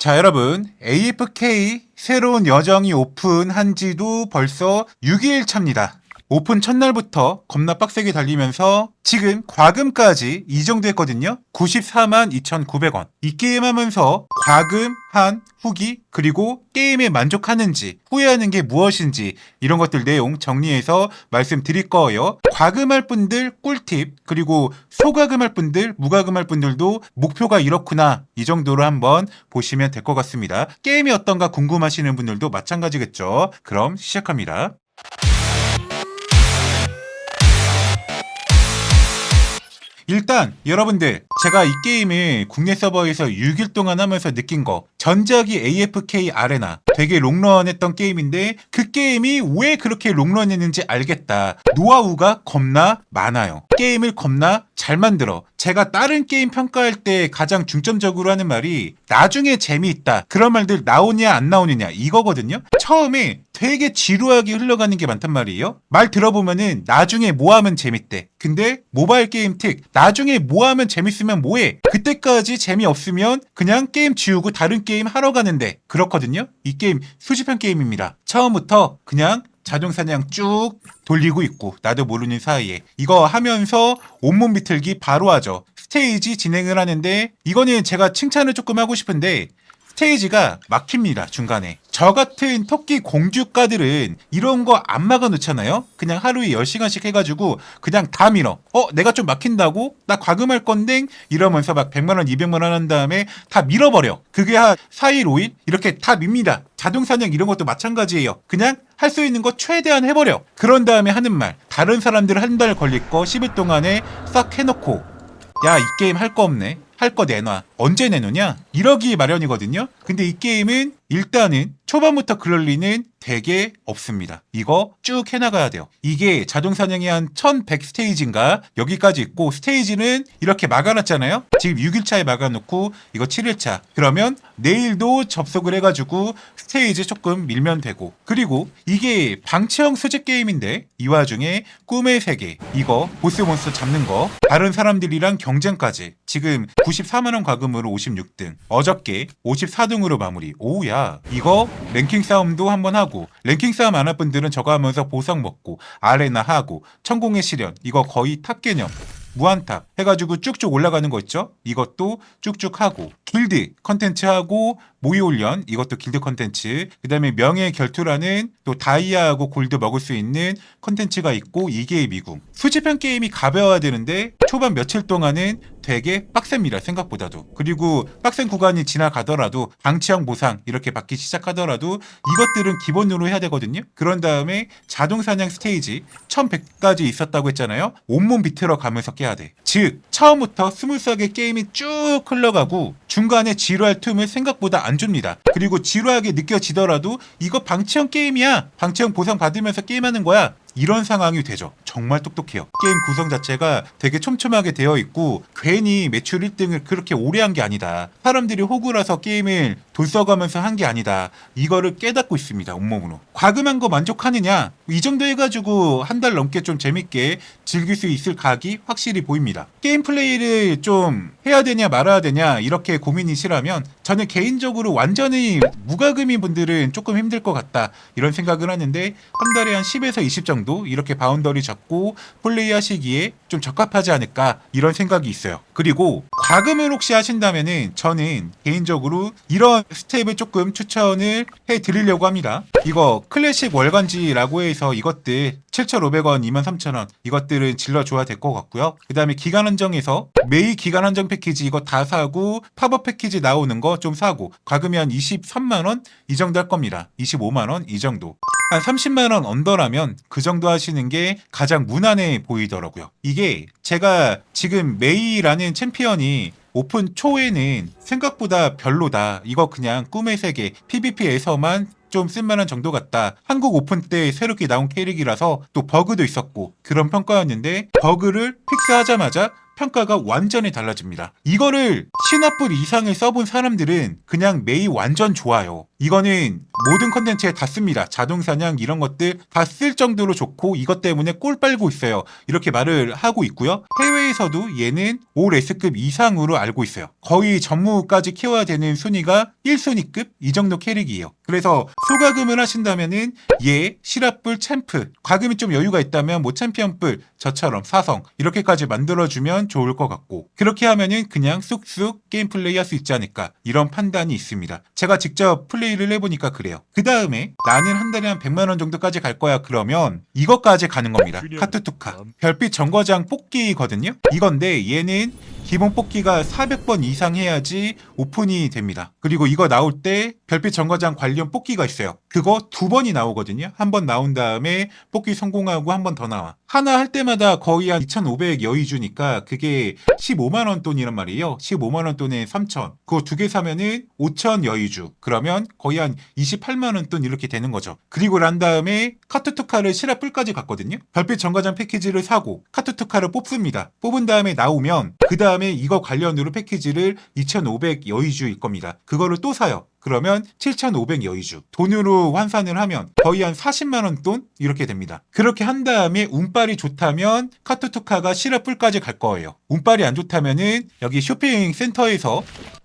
자, 여러분. AFK 새로운 여정이 오픈한 지도 벌써 6일 차입니다. 오픈 첫날부터 겁나 빡세게 달리면서 지금 과금까지 이 정도 했거든요. 94만 2,900원. 이 게임 하면서 과금 한 후기 그리고 게임에 만족하는지 후회하는 게 무엇인지 이런 것들 내용 정리해서 말씀드릴 거예요. 과금할 분들 꿀팁 그리고 소과금할 분들 무과금할 분들도 목표가 이렇구나 이 정도로 한번 보시면 될 것 같습니다. 게임이 어떤가 궁금하시는 분들도 마찬가지겠죠. 그럼 시작합니다. 일단 여러분들 제가 이 게임을 국내 서버에서 6일 동안 하면서 느낀 거 전작이 AFK 아레나 되게 롱런했던 게임인데 그 게임이 왜 그렇게 롱런했는지 알겠다. 노하우가 겁나 많아요. 게임을 겁나 잘 만들어. 제가 다른 게임 평가할 때 가장 중점적으로 하는 말이 나중에 재미있다. 그런 말들 나오냐 안 나오느냐 이거거든요. 처음에 되게 지루하게 흘러가는 게 많단 말이에요. 말 들어보면은 나중에 뭐 하면 재밌대. 근데 모바일 게임 특 나중에 뭐 하면 재밌으면 뭐해? 그때까지 재미없으면 그냥 게임 지우고 다른 게임 하러 가는데. 그렇거든요. 이 게임 수집형 게임입니다. 처음부터 그냥 자동 사냥 쭉 돌리고 있고 나도 모르는 사이에. 이거 하면서 온몸 비틀기 바로 하죠. 스테이지 진행을 하는데 이거는 제가 칭찬을 조금 하고 싶은데 스테이지가 막힙니다 중간에. 저 같은 토끼 공주가들은 이런 거 안 막아 놓잖아요? 그냥 하루에 10시간씩 해가지고 그냥 다 밀어. 어 내가 좀 막힌다고? 나 과금할 건데? 이러면서 막 100만원 200만원 한 다음에 다 밀어버려. 그게 한 4일 5일? 이렇게 다 밉니다. 자동사냥 이런 것도 마찬가지예요. 그냥 할 수 있는 거 최대한 해버려. 그런 다음에 하는 말. 다른 사람들 한 달 걸릴 거 10일 동안에 싹 해놓고. 야 이 게임 할 거 없네 할 거 내놔. 언제 내놓냐? 이러기 마련이거든요. 근데 이 게임은 일단은 초반부터 그럴 리는 되게 없습니다. 이거 쭉 해나가야 돼요. 이게 자동 사냥이 한 1100 스테이지인가 여기까지 있고 스테이지는 이렇게 막아놨잖아요. 지금 6일차에 막아놓고 이거 7일차. 그러면 내일도 접속을 해가지고 스테이지 조금 밀면 되고 그리고 이게 방치형 수집 게임인데 이 와중에 꿈의 세계 이거 보스 몬스터 잡는 거 다른 사람들이랑 경쟁까지 지금 94만원 과금으로 56등 어저께 54등으로 마무리 오우야 이거 랭킹 싸움도 한번 하고 랭킹 싸움 안 할 분들은 저거 하면서 보상 먹고 아레나 하고 천공의 시련 이거 거의 탑 개념 무한탑 해가지고 쭉쭉 올라가는 거 있죠? 이것도 쭉쭉 하고 길드 컨텐츠 하고 모의훈련 이것도 길드 컨텐츠. 그 다음에 명예 결투라는 또 다이아하고 골드 먹을 수 있는 컨텐츠가 있고 이게 미궁 수집형 게임이 가벼워야 되는데 초반 며칠 동안은 되게 빡셉니다 생각보다도. 그리고 빡센 구간이 지나가더라도 방치형 보상 이렇게 받기 시작하더라도 이것들은 기본으로 해야 되거든요. 그런 다음에 자동 사냥 스테이지 1100까지 있었다고 했잖아요. 온몸 비틀어 가면서 깨야 돼즉 처음부터 스무스하게 게임이 쭉 흘러가고 중간에 지루할 틈을 생각보다 안 줍니다. 그리고 지루하게 느껴지더라도 이거 방치형 게임이야. 방치형 보상 받으면서 게임하는 거야. 이런 상황이 되죠. 정말 똑똑해요. 게임 구성 자체가 되게 촘촘하게 되어 있고 괜히 매출 1등을 그렇게 오래 한 게 아니다. 사람들이 호구라서 게임을 돈 써가면서 한 게 아니다. 이거를 깨닫고 있습니다. 온몸으로. 과금한 거 만족하느냐? 이 정도 해가지고 한 달 넘게 좀 재밌게 즐길 수 있을 각이 확실히 보입니다. 게임 플레이를 좀 해야 되냐 말아야 되냐 이렇게 고민이시라면 저는 개인적으로 완전히 무과금인 분들은 조금 힘들 것 같다 이런 생각을 하는데 한 달에 한 10에서 20 정도 이렇게 바운더리 잡고 플레이 하시기에 좀 적합하지 않을까 이런 생각이 있어요. 그리고 과금을 혹시 하신다면은 저는 개인적으로 이런 스텝을 조금 추천을 해 드리려고 합니다. 이거 클래식 월간지라고 해서 이것들 7,500원, 23,000원 이것들은 질러줘야 될 것 같고요. 그 다음에 기간 한정에서 매일 기간 한정 패키지 이거 다 사고 팝업 패키지 나오는 거 좀 사고 과금이 한 23만원 이 정도 할 겁니다. 25만원 이 정도. 한 30만 원 언더라면 그 정도 하시는 게 가장 무난해 보이더라고요. 이게 제가 지금 메이라는 챔피언이 오픈 초에는 생각보다 별로다. 이거 그냥 꿈의 세계 PVP에서만 좀 쓸만한 정도 같다. 한국 오픈 때 새롭게 나온 캐릭이라서 또 버그도 있었고 그런 평가였는데 버그를 픽스하자마자 평가가 완전히 달라집니다. 이거를 신화불 이상을 써본 사람들은 그냥 메이 완전 좋아요. 이거는 모든 컨텐츠에 다 씁니다. 자동 사냥 이런 것들 다 쓸 정도로 좋고 이것 때문에 꿀 빨고 있어요. 이렇게 말을 하고 있고요. 해외에서도 얘는 5레스급 이상으로 알고 있어요. 거의 전무까지 키워야 되는 순위가 1순위급 이 정도 캐릭이에요. 그래서 소가금을 하신다면은 얘 시라뿔 챔프 과금이 좀 여유가 있다면 뭐 챔피언뿔 저처럼 사성 이렇게까지 만들어주면 좋을 것 같고 그렇게 하면은 그냥 쑥쑥 게임 플레이 할 수 있지 않을까 이런 판단이 있습니다. 제가 직접 플레이 를 해보니까 그래요. 그 다음에 나는 한 달에 한 100만 원 정도까지 갈 거야 그러면 이것까지 가는 겁니다. 카투투카 별빛 정거장 뽑기거든요. 이건데 얘는 기본 뽑기가 400번 이상 해야지 오픈이 됩니다. 그리고 이거 나올 때 별빛 정거장 관련 뽑기가 있어요. 그거 두 번이 나오거든요. 한 번 나온 다음에 뽑기 성공하고 한 번 더 나와. 하나 할 때마다 거의 한 2,500 여의 주니까 그게 15만 원 돈이란 말이에요. 15만 원 돈에 3,000. 그거 두 개 사면은 5,000 여의 주. 그러면 거의 한 28만 원 돈 이렇게 되는 거죠. 그리고 난 다음에 카투투카를 시라뿔까지 갔거든요. 별빛 정거장 패키지를 사고 카투투카를 뽑습니다. 뽑은 다음에 나오면 그 다음 에 이거 관련으로 패키지를 2,500 여의주일 겁니다. 그거를 또 사요. 그러면 7,500 여의주. 돈으로 환산을 하면 거의 한 40만 원 돈 이렇게 됩니다. 그렇게 한 다음에 운빨이 좋다면 카투투카가 시라뿔까지 갈 거예요. 운빨이 안 좋다면은 여기 쇼핑 센터에서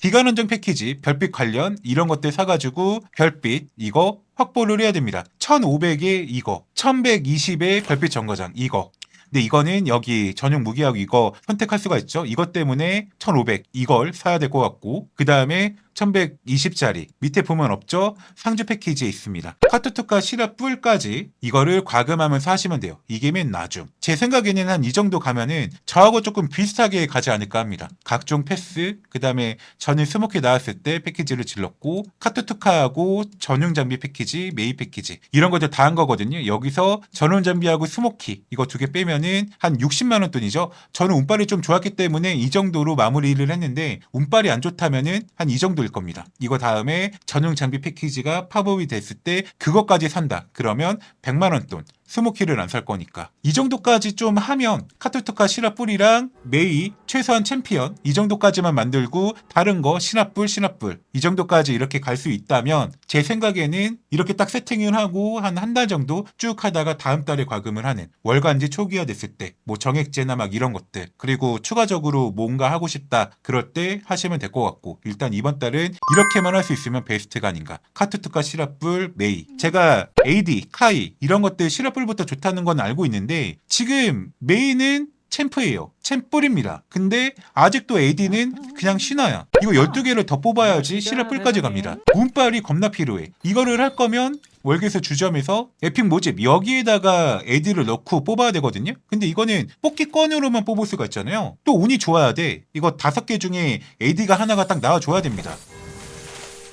기간 원정 패키지, 별빛 관련 이런 것들 사가지고 별빛 이거 확보를 해야 됩니다. 1,500에 이거, 1,120에 별빛 정거장 이거. 근데 이거는 여기 전용 무기하고 이거 선택할 수가 있죠. 이것 때문에 1,500 이걸 사야 될 것 같고 그 다음에 1120짜리 밑에 보면 없죠? 상주 패키지에 있습니다. 카투투카 시라 뿔까지 이거를 과금하면서 하시면 돼요. 이게 맨 나중. 제 생각에는 한 이 정도 가면은 저하고 조금 비슷하게 가지 않을까 합니다. 각종 패스, 그 다음에 저는 스모키 나왔을 때 패키지를 질렀고 카투투카하고 전용 장비 패키지, 메이 패키지 이런 것들 다 한 거거든요. 여기서 전용 장비하고 스모키 이거 두 개 빼면은 한 60만 원 돈이죠. 저는 운빨이 좀 좋았기 때문에 이 정도로 마무리를 했는데 운빨이 안 좋다면은 한 이 정도 일 겁니다. 이거 다음에 전용 장비 패키지가 팝업이 됐을 때 그것까지 산다. 그러면 100만 원 돈. 스모키를 안 살 거니까. 이 정도까지 좀 하면 카투투카 시나뿔이랑 메이 최소한 챔피언 이 정도까지만 만들고 다른 거 시나뿔 시나뿔 이 정도까지 이렇게 갈 수 있다면 제 생각에는 이렇게 딱 세팅을 하고 한 한 달 정도 쭉 하다가 다음 달에 과금을 하는 월간지 초기화 됐을 때 뭐 정액제나 막 이런 것들 그리고 추가적으로 뭔가 하고 싶다 그럴 때 하시면 될 것 같고 일단 이번 달은 이렇게만 할 수 있으면 베스트가 아닌가. 카투투카 시라뿔 메이 제가 AD 카이 이런 것들 시라뿔 부터 좋다는 건 알고 있는데 지금 메이는 챔프예요. 챔뿔입니다. 근데 아직도 AD는 그냥 신화야. 이거 12개를 더 뽑아야지 시라뿔까지 갑니다. 운빨이 겁나 필요해. 이거를 할 거면 월계수 주점에서 에픽 모집 여기에다가 AD를 넣고 뽑아야 되거든요. 근데 이거는 뽑기 건으로만 뽑을 수가 있잖아요. 또 운이 좋아야 돼. 이거 다섯 개 중에 AD가 하나가 딱 나와줘야 됩니다.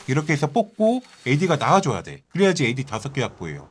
이렇게 해서 뽑고 AD가 나와줘야 돼. 그래야지 AD 다섯 개 확보해요.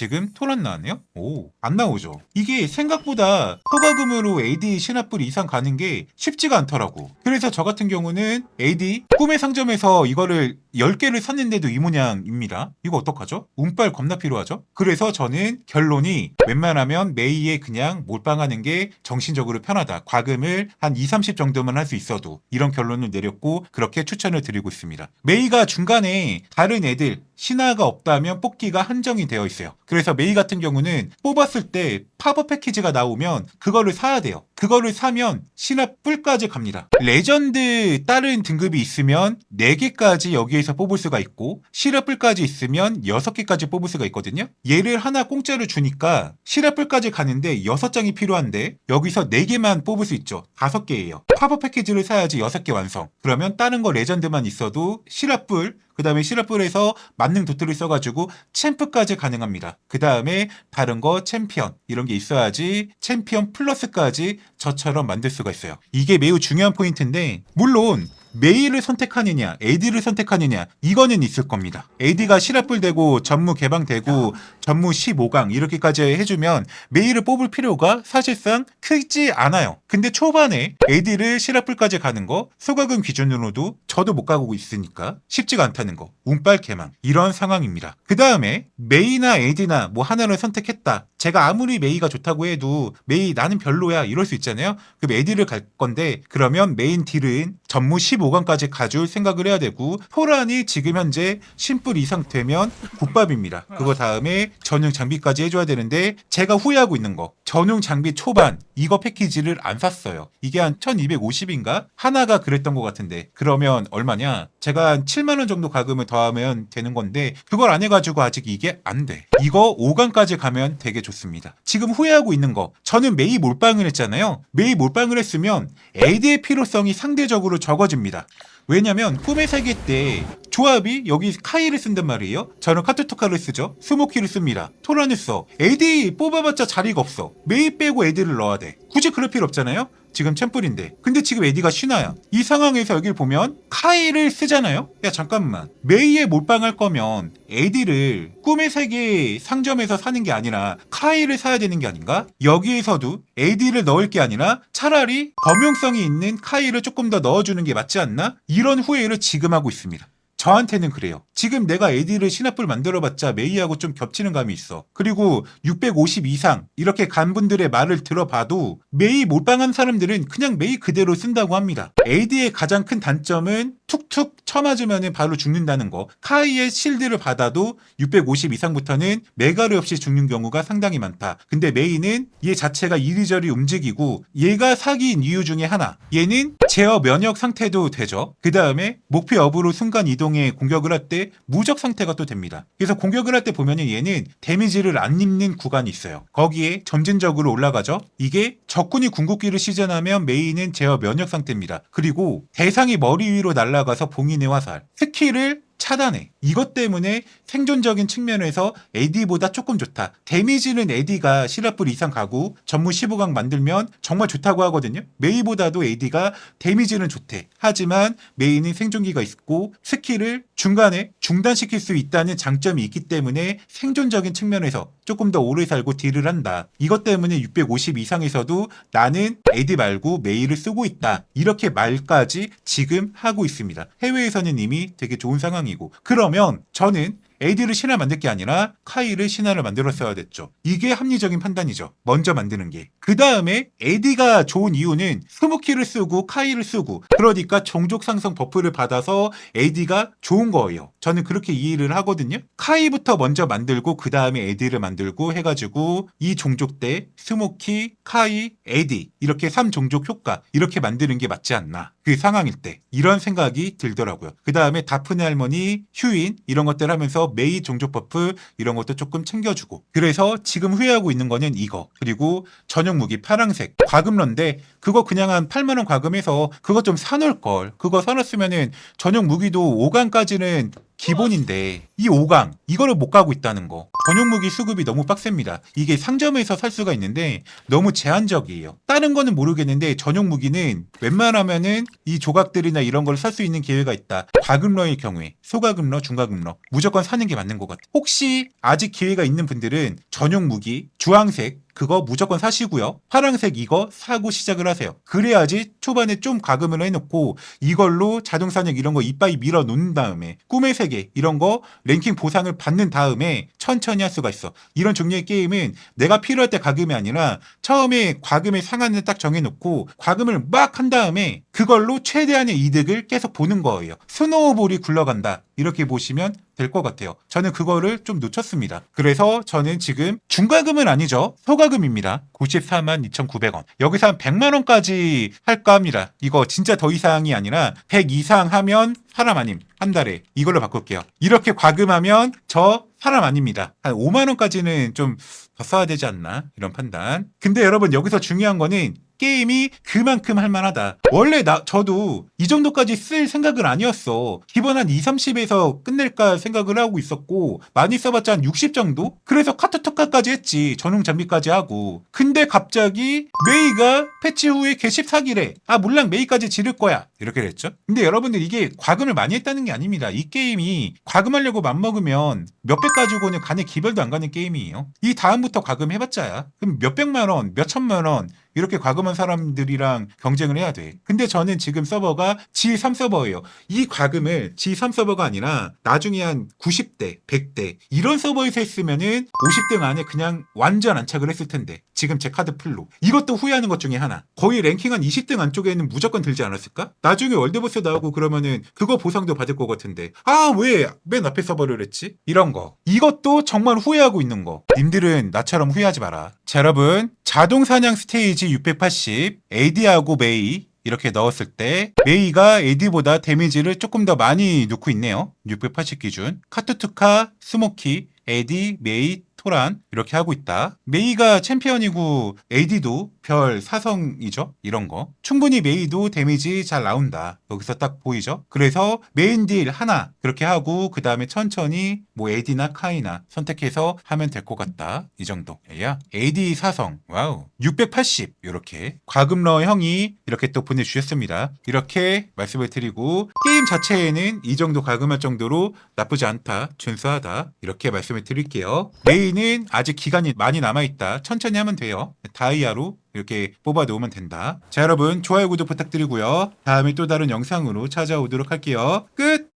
지금 토란 나왔네요? 오, 안 나오죠. 이게 생각보다 허가금으로 AD 신압불 이상 가는 게 쉽지가 않더라고. 그래서 저 같은 경우는 AD 꿈의 상점에서 이거를 10개를 샀는데도 이 모양입니다. 이거 어떡하죠? 운빨 겁나 필요하죠? 그래서 저는 결론이 웬만하면 메이에 그냥 몰빵하는 게 정신적으로 편하다. 과금을 한 2, 30 정도만 할 수 있어도 이런 결론을 내렸고 그렇게 추천을 드리고 있습니다. 메이가 중간에 다른 애들 신화가 없다면 뽑기가 한정이 되어 있어요. 그래서 메이 같은 경우는 뽑았을 때 팝업 패키지가 나오면 그거를 사야 돼요. 그거를 사면 신화 뿔까지 갑니다. 레전드 다른 등급이 있으면 4개까지 여기에서 뽑을 수가 있고 시라 뿔까지 있으면 6개까지 뽑을 수가 있거든요. 얘를 하나 공짜로 주니까 시라 뿔까지 가는데 6장이 필요한데 여기서 4개만 뽑을 수 있죠. 5개예요. 팝업 패키지를 사야지 6개 완성. 그러면 다른 거 레전드만 있어도 시라 뿔 그 다음에 시라뿔에서 만능 도트를 써가지고 챔프까지 가능합니다. 그 다음에 다른 거 챔피언 이런 게 있어야지 챔피언 플러스까지 저처럼 만들 수가 있어요. 이게 매우 중요한 포인트인데 물론 메일을 선택하느냐, AD를 선택하느냐, 이거는 있을 겁니다. AD가 시라뿔 되고 전무 개방되고 전무 15강 이렇게까지 해주면 메일을 뽑을 필요가 사실상 크지 않아요. 근데 초반에 AD를 시라뿔까지 가는 거, 소가금 기준으로도 저도 못 가고 있으니까 쉽지가 않다는 거. 운빨 개망. 이런 상황입니다. 그 다음에 메이나 AD나 뭐 하나를 선택했다. 제가 아무리 메이가 좋다고 해도 메이 나는 별로야 이럴 수 있잖아요. 그럼 AD를 갈 건데 그러면 메인 딜은 전무 15 15강까지 가줄 생각을 해야 되고 토란이 지금 현재 심플 이상 되면 국밥입니다. 그거 다음에 전용 장비까지 해줘야 되는데 제가 후회하고 있는 거 전용 장비 초반 이거 패키지를 안 샀어요. 이게 한 1250인가? 하나가 그랬던 것 같은데 그러면 얼마냐? 제가 한 7만 원 정도 가금을 더하면 되는 건데 그걸 안 해가지고 아직 이게 안 돼. 이거 5강까지 가면 되게 좋습니다. 지금 후회하고 있는 거 저는 메이 몰빵을 했잖아요. 메이 몰빵을 했으면 AD의 필요성이 상대적으로 적어집니다. 왜냐면 꿈의 세계 때 조합이 여기 카이를 쓴단 말이에요. 저는 카투토카를 쓰죠. 스모키를 씁니다. 토란을 써. AD 뽑아봤자 자리가 없어. 메이 빼고 AD를 넣어야 돼. 굳이 그럴 필요 없잖아요. 지금 챔플인데. 근데 지금 AD가 신화야. 이 상황에서 여기 보면 카이를 쓰잖아요. 야 잠깐만. 메이에 몰빵할 거면 AD를 꿈의 세계 상점에서 사는 게 아니라 카이를 사야 되는 게 아닌가? 여기에서도 AD를 넣을 게 아니라 차라리 범용성이 있는 카이를 조금 더 넣어주는 게 맞지 않나? 이런 후회를 지금 하고 있습니다. 저한테는 그래요. 지금 내가 AD를 신압을 만들어봤자 메이하고 좀 겹치는 감이 있어. 그리고 650 이상 이렇게 간 분들의 말을 들어봐도 메이 몰빵한 사람들은 그냥 메이 그대로 쓴다고 합니다. AD의 가장 큰 단점은 툭툭 쳐맞으면 바로 죽는다는 거. 카이의 실드를 받아도 650 이상부터는 메가를 없이 죽는 경우가 상당히 많다. 근데 메이는 얘 자체가 이리저리 움직이고 얘가 사기인 이유 중에 하나. 얘는 제어 면역 상태도 되죠. 그 다음에 목표 업으로 순간 이동에 공격을 할 때 무적 상태가 또 됩니다. 그래서 공격을 할 때 보면은 얘는 데미지를 안 입는 구간이 있어요. 거기에 점진적으로 올라가죠. 이게 적군이 궁극기를 시전하면 메이는 제어 면역 상태입니다. 그리고 대상이 머리 위로 날 아가서 봉인의 화살, 스킬을 차단해. 이것 때문에 생존적인 측면에서 AD보다 조금 좋다. 데미지는 AD가 시라뿔 이상 가고 전무 15강 만들면 정말 좋다고 하거든요. 메이보다도 AD가 데미지는 좋대. 하지만 메이는 생존기가 있고 스킬을 중간에 중단시킬 수 있다는 장점이 있기 때문에 생존적인 측면에서 조금 더 오래 살고 딜을 한다. 이것 때문에 650 이상에서도 나는 AD 말고 메이를 쓰고 있다. 이렇게 말까지 지금 하고 있습니다. 해외에서는 이미 되게 좋은 상황이 고. 그러면 저는 AD를 신화 만들 게 아니라 카이를 신화를 만들었어야 됐죠. 이게 합리적인 판단이죠. 먼저 만드는 게. 그 다음에 AD가 좋은 이유는 스모키를 쓰고 카이를 쓰고 그러니까 종족 상승 버프를 받아서 AD가 좋은 거예요. 저는 그렇게 이해를 하거든요. 카이부터 먼저 만들고 그 다음에 AD를 만들고 해가지고 이 종족 때 스모키, 카이, AD 이렇게 3종족 효과 이렇게 만드는 게 맞지 않나. 그 상황일 때 이런 생각이 들더라고요. 그 다음에 다프네 할머니, 휴인 이런 것들 하면서 메이 종족 버프 이런 것도 조금 챙겨주고. 그래서 지금 후회하고 있는 거는 이거. 그리고 전용 무기 파랑색 과금런데 그거 그냥 한 8만 원 과금해서 그거 좀 사놓을 걸. 그거 사놨으면은 전용 무기도 5강까지는 기본인데 이 5강 이거를 못 가고 있다는 거. 전용 무기 수급이 너무 빡셉니다. 이게 상점에서 살 수가 있는데 너무 제한적이에요. 다른 거는 모르겠는데 전용 무기는 웬만하면은 이 조각들이나 이런 걸 살 수 있는 기회가 있다. 과금러의 경우에 소가금러 중가금러 무조건 사는 게 맞는 것 같아 혹시 아직 기회가 있는 분들은 전용 무기 주황색 그거 무조건 사시고요. 파랑색 이거 사고 시작을 하세요. 그래야지 초반에 좀 가금을 해놓고 이걸로 자동사냥 이런 거 이빠이 밀어 놓은 다음에 꿈의 세계 이런 거 랭킹 보상을 받는 다음에 천천히 할 수가 있어. 이런 종류의 게임은 내가 필요할 때 가금이 아니라 처음에 과금의 상한을 딱 정해놓고 과금을 막 한 다음에 그걸로 최대한의 이득을 계속 보는 거예요. 스노우볼이 굴러간다. 이렇게 보시면 될 것 같아요. 저는 그거를 좀 놓쳤습니다. 그래서 저는 지금 중과금은 아니죠. 소과금입니다. 94만 2,900원. 여기서 한 100만 원까지 할까 합니다. 이거 진짜 더 이상이 아니라 100 이상 하면 사람 아님. 한 달에 이걸로 바꿀게요. 이렇게 과금하면 저 사람 아닙니다. 한 5만 원까지는 좀 더 써야 되지 않나 이런 판단. 근데 여러분 여기서 중요한 거는 게임이 그만큼 할만하다. 원래 나 저도 이 정도까지 쓸 생각은 아니었어. 기본 한 2, 30에서 끝낼까 생각을 하고 있었고 많이 써봤자 한 60 정도? 그래서 카트토카까지 했지. 전용 장비까지 하고. 근데 갑자기 메이가 패치 후에 개십 사기래. 아 물랑 메이까지 지를 거야. 이렇게 됐죠. 근데 여러분들 이게 과금을 많이 했다는 게 아닙니다. 이 게임이 과금하려고 맘먹으면 몇백 가지고는 간에 기별도 안 가는 게임이에요. 이 다음부터 과금 해봤자야. 그럼 몇백만 원, 몇천만 원 이렇게 과금한 사람들이랑 경쟁을 해야 돼. 근데 저는 지금 서버가 G3 서버예요. 이 과금을 G3 서버가 아니라 나중에 한 90대, 100대 이런 서버에서 했으면은 50등 안에 그냥 완전 안착을 했을 텐데 지금 제 카드 풀로. 이것도 후회하는 것 중에 하나. 거의 랭킹 한 20등 안쪽에는 무조건 들지 않았을까? 나 나중에 월드보스 나오고 그러면은 그거 보상도 받을 것 같은데. 아 왜 맨 앞에 서버를 했지? 이런 거. 이것도 정말 후회하고 있는 거. 님들은 나처럼 후회하지 마라. 자 여러분. 자동 사냥 스테이지 680 AD하고 메이 이렇게 넣었을 때 메이가 AD보다 데미지를 조금 더 많이 넣고 있네요. 680 기준. 카투투카 스모키 AD 메이 토란 이렇게 하고 있다. 메이가 챔피언이고 AD도 별 사성이죠. 이런 거. 충분히 메이도 데미지 잘 나온다. 여기서 딱 보이죠? 그래서 메인 딜 하나 그렇게 하고 그 다음에 천천히 뭐 AD나 카이나 선택해서 하면 될 것 같다. 이 정도. 야 AD 사성. 와우. 680 이렇게 과금러 형이 이렇게 또 보내주셨습니다. 이렇게 말씀을 드리고 게임 자체에는 이 정도 과금할 정도로 나쁘지 않다. 준수하다. 이렇게 말씀을 드릴게요. 메인은 아직 기간이 많이 남아있다. 천천히 하면 돼요. 다이아로 이렇게 뽑아 놓으면 된다. 자, 여러분, 좋아요, 구독 부탁드리고요. 다음에 또 다른 영상으로 찾아오도록 할게요. 끝!